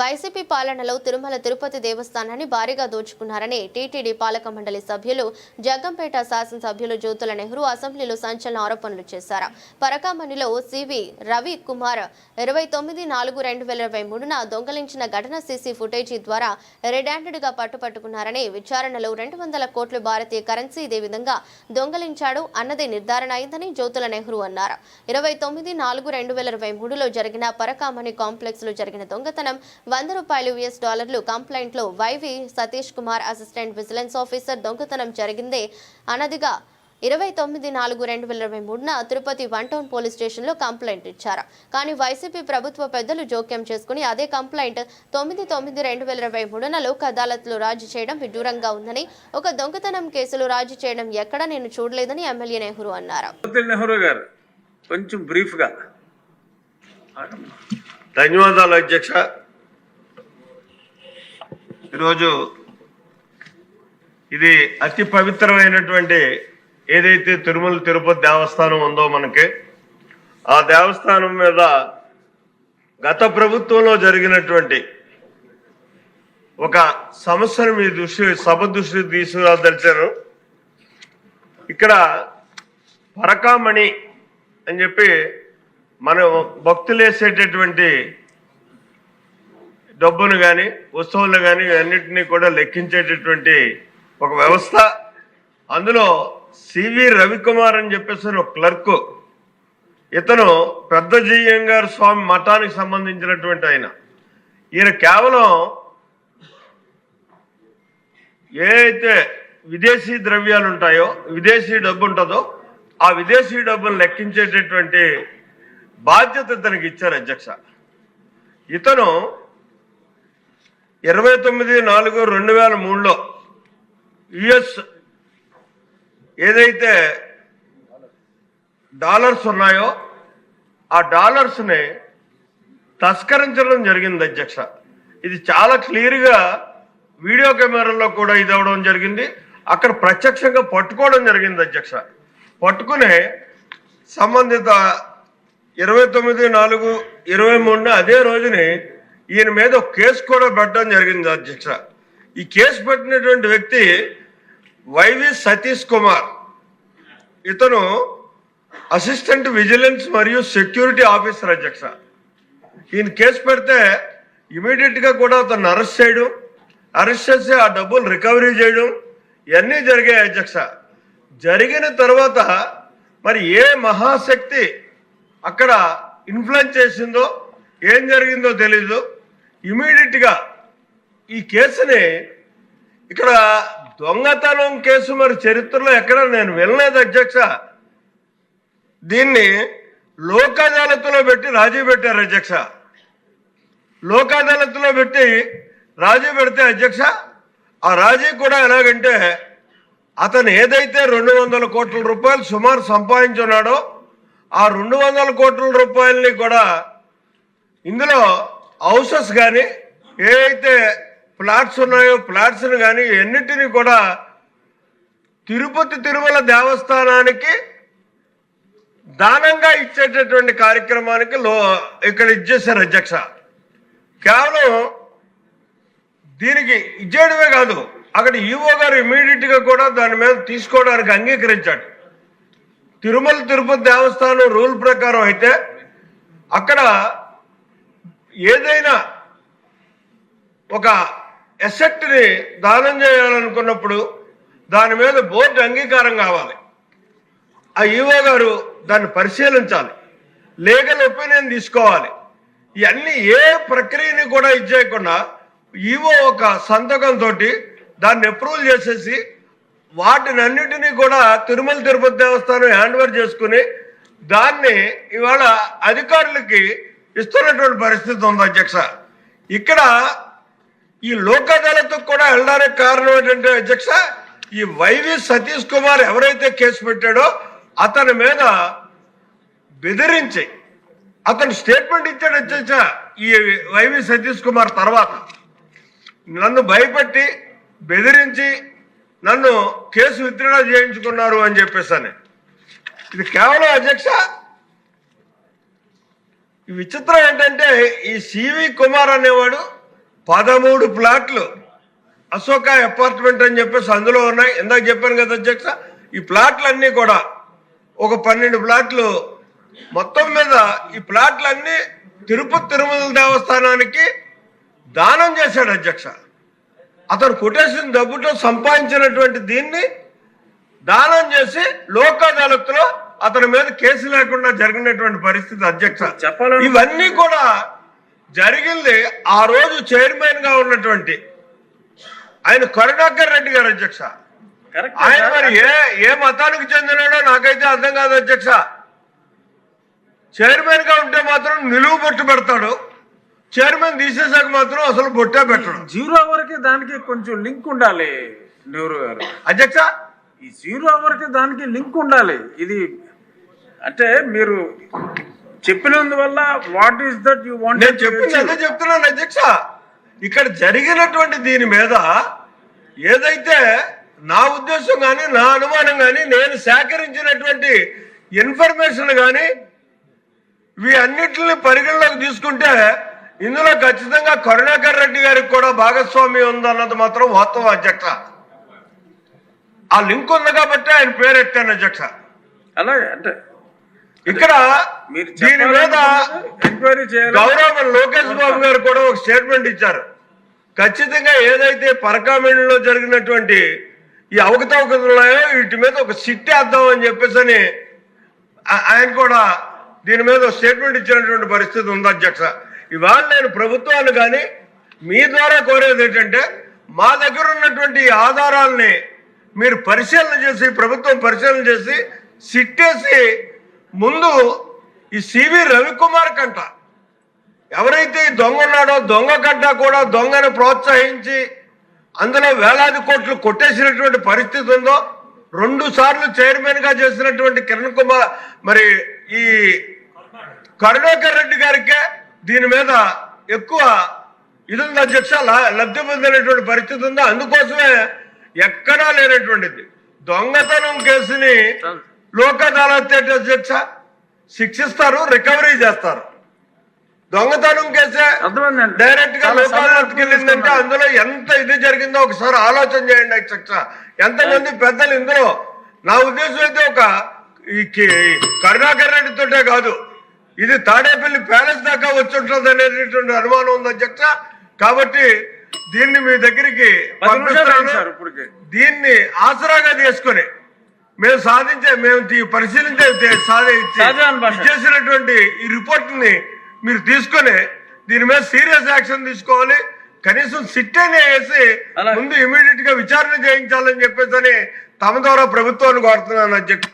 YCP పాలనలో తిరుమల తిరుపతి దేవస్థానాన్ని భారీగా దోచుకున్నారని TTD పాలక మండలి సభ్యులు జగ్గంపేట శాసనసభ్యులు జ్యోతుల నెహ్రూ అసెంబ్లీలో సంచలన ఆరోపణలు చేశారు. పరకామణిలో సివి రవి కుమార్ ఇరవై తొమ్మిది నాలుగు రెండు వేల ఇరవై మూడున దొంగలించిన ఘటన సీసీ ఫుటేజీ ద్వారా రెడ్ హ్యాండెడ్ పట్టుపట్టుకున్నారని విచారణలో రెండు వందల కోట్లు భారతీయ కరెన్సీ ఇదే విధంగా దొంగలించాడు అన్నది నిర్ధారణ అయిందని జ్యోతుల నెహ్రూ అన్నారు. ఇరవై తొమ్మిది నాలుగు రెండు వేల ఇరవై మూడులో జరిగిన పరకామణి కాంప్లెక్స్లో జరిగిన దొంగతనం వంద రూపాయలు యుఎస్ డాలర్లు కంప్లైంట్లో YV Satish Kumar assistant vigilance officer దొంగతనం జరిగిందే. అన్నదిగా ఇరవై తొమ్మిది నాలుగు రెండు వేల ఇరవై మూడున తిరుపతి వన్ టౌన్ పోలీస్ స్టేషన్లో కంప్లైంట్ ఇచ్చారు. కానీ వైసీపీ ప్రభుత్వ పెద్దలు జోక్యం చేసుకుని అదే కంప్లైంట్ తొమ్మిది తొమ్మిది రెండు వేల ఇరవై మూడున లోక్ అదాలత్లో రాజీ చేయడం విడ్డూరంగా ఉందని ఒక దొంగతనం కేసులో రాజీ చేయడం ఎక్కడా నేను చూడలేదని ఎమ్మెల్యే నెహ్రూ అన్నారు. నెహ్రూ గారు కొంచెం బ్రీఫ్గా ధన్యవాదాలు అధ్యక్ష. ఈరోజు ఇది అతి పవిత్రమైనటువంటి ఏదైతే తిరుమల తిరుపతి దేవస్థానం ఉందో మనకి ఆ దేవస్థానం మీద గత ప్రభుత్వంలో జరిగినటువంటి ఒక సమస్యను మీ దృష్టి సభ దృష్టి తీసుకురాదలిచారు. ఇక్కడ పరకామణి అని చెప్పి మన భక్తులు వేసేటటువంటి డబ్బును కానీ వస్తువులను కానీ అన్నింటినీ కూడా లెక్కించేటటువంటి ఒక వ్యవస్థ. అందులో సివి రవికుమార్ అని చెప్పేసి ఒక క్లర్క్. ఇతను పెద్ద జీఎంగారు స్వామి మఠానికి సంబంధించినటువంటి ఆయన. ఈయన కేవలం ఏ అయితే విదేశీ ద్రవ్యాలు ఉంటాయో విదేశీ డబ్బు ఉంటుందో ఆ విదేశీ డబ్బును లెక్కించేటటువంటి బాధ్యత ఇతనికి ఇచ్చారు అధ్యక్ష. ఇతను ఇరవై తొమ్మిది నాలుగు రెండు వేల మూడులో యుఎస్ ఏదైతే డాలర్స్ ఉన్నాయో ఆ డాలర్స్ని తస్కరించడం జరిగింది అధ్యక్ష. ఇది చాలా క్లియర్గా వీడియో కెమెరాలో కూడా ఇది అవ్వడం జరిగింది. అక్కడ ప్రత్యక్షంగా పట్టుకోవడం జరిగింది అధ్యక్ష. పట్టుకునే సంబంధిత ఇరవై తొమ్మిది నాలుగు ఇరవై మూడున అదే రోజుని ఈయన మీద ఒక కేసు కూడా పెట్టడం జరిగింది అధ్యక్ష. ఈ కేసు పెట్టినటువంటి వ్యక్తి వైవి సతీష్ కుమార్. ఇతను అసిస్టెంట్ విజిలెన్స్ మరియు సెక్యూరిటీ ఆఫీసర్ అధ్యక్ష. ఈయన కేసు పెడితే ఇమీడియట్గా కూడా అతను అరెస్ట్ చేయడం అరెస్ట్ చేసి ఆ డబ్బులు రికవరీ చేయడం ఇవన్నీ జరిగాయి అధ్యక్ష. జరిగిన తర్వాత మరి ఏ మహాశక్తి అక్కడ ఇన్ఫ్లుయెన్స్ చేసిందో ఏం జరిగిందో తెలీదు. ఇమీడియట్గా ఈ కేసుని ఇక్కడ దొంగతనం కేసు మరి చరిత్రలో ఎక్కడ నేను వెళ్ళలేదు అధ్యక్ష. దీన్ని లోక్ అదాలత్లో పెట్టి రాజీ పెట్టారు అధ్యక్ష. లోక్ అదాలత్లో పెట్టి రాజీ పెడితే అధ్యక్ష ఆ రాజీ కూడా ఎలాగంటే అతను ఏదైతే రెండు వందల కోట్ల రూపాయలు సుమారు సంపాదించున్నాడో ఆ రెండు వందల కోట్ల రూపాయలని కూడా ఇందులో హౌసెస్ కానీ ఏవైతే ప్లాట్స్ ఉన్నాయో ప్లాట్స్ని కానీ ఎన్నిటిని కూడా తిరుపతి తిరుమల దేవస్థానానికి దానంగా ఇచ్చేటటువంటి కార్యక్రమానికి లో ఇక్కడ ఇచ్చేశారు అధ్యక్ష. కేవలం దీనికి ఇచ్చేయడమే కాదు అక్కడ ఈవో గారు ఇమీడియట్గా కూడా దాని మీద తీసుకోవడానికి అంగీకరించాడు. తిరుమల తిరుపతి దేవస్థానం రూల్ ప్రకారం అయితే అక్కడ ఏదైనా ఒక ఎసెట్ని దానం చేయాలనుకున్నప్పుడు దాని మీద బోర్డు అంగీకారం కావాలి. ఆ ఈవో గారు దాన్ని పరిశీలించాలి. లీగల్ ఒపీనియన్ తీసుకోవాలి. ఇవన్నీ ఏ ప్రక్రియని కూడా ఇచ్చేయకుండా ఈవో ఒక సంతకంతో దాన్ని అప్రూవల్ చేసేసి వాటిని అన్నిటినీ కూడా తిరుమల తిరుపతి దేవస్థానం హ్యాండ్ ఓవర్ చేసుకుని దాన్ని ఇవాళ అధికారులకి ఇస్తున్నటువంటి పరిస్థితి ఉంది అధ్యక్ష. ఇక్కడ ఈ లోక్ అదాలత్కు కూడా వెళ్ళడానికి కారణం ఏంటంటే అధ్యక్ష ఈ వైవి సతీష్ కుమార్ ఎవరైతే కేసు పెట్టాడో అతని మీద బెదిరించి అతను స్టేట్మెంట్ ఇచ్చాడు అధ్యక్ష ఈ వైవి సతీష్ కుమార్ తర్వాత. నన్ను భయపెట్టి బెదిరించి నన్ను కేసు విత్డ్రా చేయించుకున్నారు అని చెప్పేసాను ఇది కేవలం అధ్యక్ష విచిత్రం ఏంటంటే ఈ సివి కుమార్ అనేవాడు పదమూడు ప్లాట్లు అశోక అపార్ట్మెంట్ అని చెప్పేసి అందులో ఉన్నాయి. ఇందాక చెప్పాను కదా అధ్యక్ష ఈ ప్లాట్లన్నీ కూడా ఒక పన్నెండు ప్లాట్లు మొత్తం మీద ఈ ప్లాట్లన్నీ తిరుపతి తిరుమల దేవస్థానానికి దానం చేశాడు అధ్యక్ష. అతను కొటేషన్ డబ్బుతో సంపాదించినటువంటి దీన్ని దానం చేసి లోక్ అదాలత్లో అతని మీద కేసు లేకుండా జరిగినటువంటి పరిస్థితి అధ్యక్ష. చెప్పాలంటే- ఇవన్నీ కూడా జరిగింది ఆ రోజు చైర్మన్గా ఉన్నటువంటి ఆయన కరుణాకర్ రెడ్డి గారు అధ్యక్ష. ఆయన మరి ఏ ఏ మతానికి చెందినాడో నాకైతే అర్థం కాదు అధ్యక్ష. చైర్మన్గా ఉంటే మాత్రం నిలువు బొట్టు పెడతాడు. చైర్మన్ తీసేసాక మాత్రం అసలు బొట్టే పెట్టడు. జీరో అవర్కి దానికి కొంచెం లింక్ ఉండాలి నెహ్రూ గారు. అధ్యక్ష? ఈ జీరో అవర్కి దానికి లింక్ ఉండాలి. ఇది అంటే మీరు చెప్పినందువల్ల what is that you want నేను చెప్పింది చెప్తున్నాను అధ్యక్ష. ఇక్కడ జరిగినటువంటి దీని మీద ఏదైతే నా ఉద్దేశం కానీ నా అనుమానం కానీ నేను సేకరించినటువంటి ఇన్ఫర్మేషన్ కానీ ఇవి అన్నిటిని పరిగణలోకి తీసుకుంటే ఇందులో ఖచ్చితంగా కరుణాకర్ రెడ్డి గారికి కూడా భాగస్వామ్యం ఉందన్నది మాత్రం వాస్తవం అధ్యక్ష. ఆ లింక్ ఉంది కాబట్టి ఆయన పేరు ఎత్తాను అధ్యక్ష. అలాగే అంటే ఇక్కడ మీరు దీని మీద ఎంక్వైరీ గౌరవ లోకేష్ బాబు గారు కూడా ఒక స్టేట్మెంట్ ఇచ్చారు. ఖచ్చితంగా ఏదైతే పరకామణిలో జరిగినటువంటి ఈ అవకతవకలు వీటి మీద ఒక సిట్ వేద్దాం అని చెప్పేసి అని ఆయన కూడా దీని మీద ఒక స్టేట్మెంట్ ఇచ్చినటువంటి పరిస్థితి ఉంది అధ్యక్ష. ఇవాళ నేను ప్రభుత్వాన్ని కానీ మీ ద్వారా కోరేది ఏంటంటే మా దగ్గర ఉన్నటువంటి ఆధారాలని మీరు పరిశీలన చేసి ప్రభుత్వం పరిశీలన చేసి సిట్టేసి ముందు ఈ సివి రవికుమార్ కంట. ఎవరైతే ఈ దొంగ ఉన్నాడో దొంగ కంట కూడా దొంగను ప్రోత్సహించి అందులో వేలాది కోట్లు కొట్టేసినటువంటి పరిస్థితి ఉందో రెండు సార్లు చైర్మన్గా చేసినటువంటి కిరణ్ కుమార్ మరి ఈ కరుణాకర్ రెడ్డి గారికే దీని మీద ఎక్కువ ఇది ఉంది అధ్యక్ష లబ్ధి పొందినటువంటి పరిస్థితి ఉందో అందుకోసమే ఎక్కడా లేనటువంటిది. దొంగతనం కేసుని లోక్ అదాలత్ అధ్యక్ష శిక్షిస్తారు రికవరీ చేస్తారు. దొంగతనం కేసే డైరెక్ట్గా సమర్థనగా వెళ్ళిందంటే. అందులో ఎంత ఇది జరిగిందో ఒకసారి ఆలోచన చేయండి అధ్యక్ష ఎంతమంది పెద్దలు ఇందులో? నా ఉద్దేశం అయితే ఒక కరుణాకర్ రెడ్డి తోటే కాదు. ఇది తాడేపల్లి ప్యాలెస్ దాకా వచ్చి ఉంటుంది అనేటటువంటి అనుమానం ఉంది అధ్యక్ష కాబట్టి దీన్ని మీ దగ్గరికి దీన్ని ఆసరాగా చేసుకొని మేము సాధించే మేము పరిశీలించే తే- సాధించి షాజహాన్ భాష. చేసినటువంటి ఈ రిపోర్ట్ని మీరు తీసుకొని దీని మీద సీరియస్ యాక్షన్ తీసుకోవాలి కనీసం సిట్ అయినా వేసి. ముందు ఇమీడియట్గా విచారణ చేయించాలని చెప్పేసి తమ ద్వారా ప్రభుత్వాన్ని కోరుతున్నాను అధ్యక్ష